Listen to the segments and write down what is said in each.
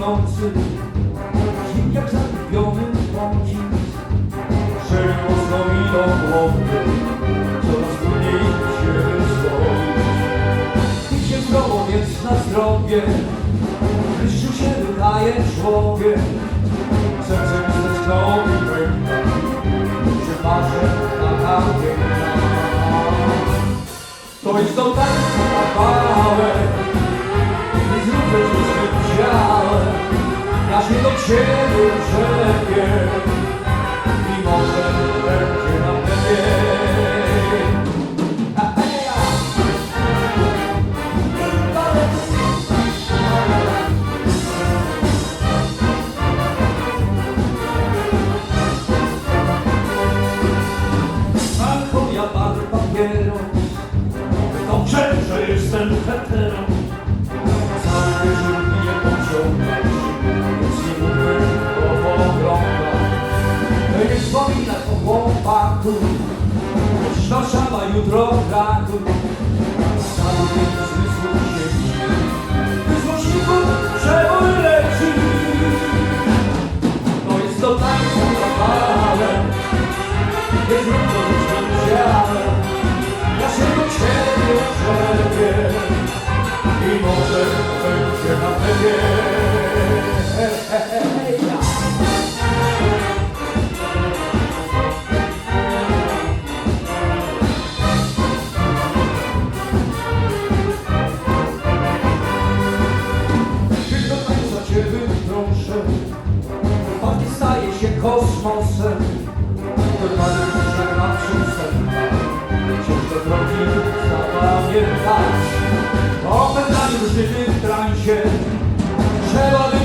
nocy Dzień jak zagubiony błądzi mocno mi do głowy Coraz trudniej się stoi Pić się zdrowo, więc na zdrowie Wyższył się wydaje człowiek Serce mi stęsknął i pęka Czy taka piękna To jest to tańca Ja się do ciebie przepię I może będzie nam lepiej! Alkohol, ja bar, papieros Dobrze, że jestem hetero Choć Warszawa jutro Kraków Cały zmysłów sieci By złośników przebój leci. To jest to tańca zapałem Nie zrób to z ciałem Ja się do ciebie przebię I może będzie na lepiej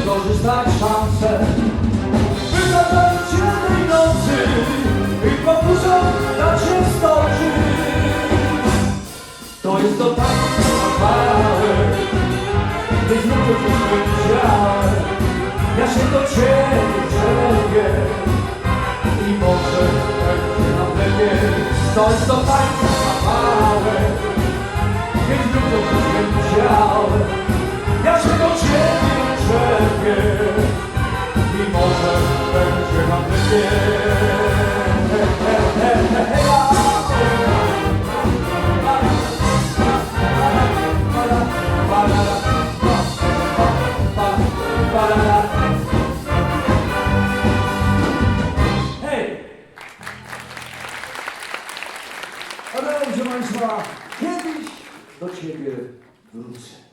wykorzystać szansę. By zacząć ciemnej nocy I pokusą dać się stoczyć To jest to zapałek Nie zróbcie się swoim ciałem Ja się do ciebie przebię I może będzie nam lepiej To jest to tańca Kiedyś do Ciebie wrócę.